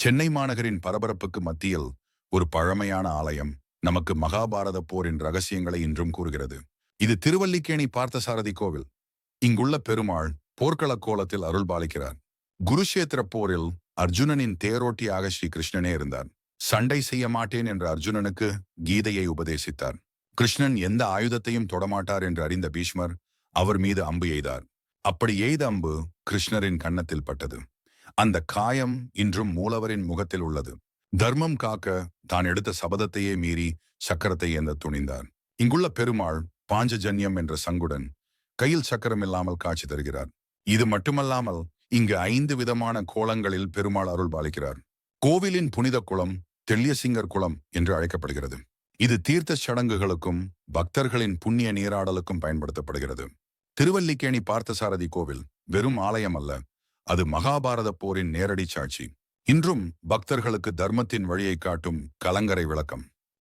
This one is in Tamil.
சென்னை மாநகரின் பரபரப்புக்கு மத்தியில் ஒரு பழமையான ஆலயம் நமக்கு மகாபாரத போரின் ரகசியங்களை இன்றும் கூறுகிறது. இது திருவல்லிக்கேணி பார்த்தசாரதி கோவில். இங்குள்ள பெருமாள் போர்க்கள கோலத்தில் அருள் பாலிக்கிறார் குருஷேத்திர போரில் அர்ஜுனனின் தேரோட்டியாக ஸ்ரீ கிருஷ்ணனே இருந்தார். சண்டை செய்ய மாட்டேன் என்ற அர்ஜுனனுக்கு கீதையை உபதேசித்தார். கிருஷ்ணன் எந்த ஆயுதத்தையும் தொடமாட்டார் என்று அறிந்த பீஷ்மர் அவர் மீது அம்பு எய்தார். அப்படி எய்த அம்பு கிருஷ்ணரின் கன்னத்தில் பட்டது. அந்த காயம் இன்றும் மூலவரின் முகத்தில் உள்ளது. தர்மம் காக்க தான் எடுத்த சபதத்தையே மீறி சக்கரத்தை ஏந்த துணிந்தார் இங்குள்ள பெருமாள் பாஞ்சஜன்யம் என்ற சங்குடன் கையில் சக்கரம் இல்லாமல் காட்சி தருகிறார். இது மட்டுமல்லாமல் இங்கு ஐந்து விதமான கோலங்களில் பெருமாள் அருள் பாலிக்கிறார். கோவிலின் புனித குளம் தெள்ளியசிங்கர் குளம் என்று அழைக்கப்படுகிறது. இது தீர்த்த சடங்குகளுக்கும் பக்தர்களின் புண்ணிய நீராடலுக்கும் பயன்படுத்தப்படுகிறது. திருவல்லிக்கேணி பார்த்தசாரதி கோவில் வெறும் ஆலயம் அல்ல அது மகாபாரத போரின் நேரடி சாட்சி. இன்றும் பக்தர்களுக்கு தர்மத்தின் வழியை காட்டும் கலங்கரை விளக்கம்.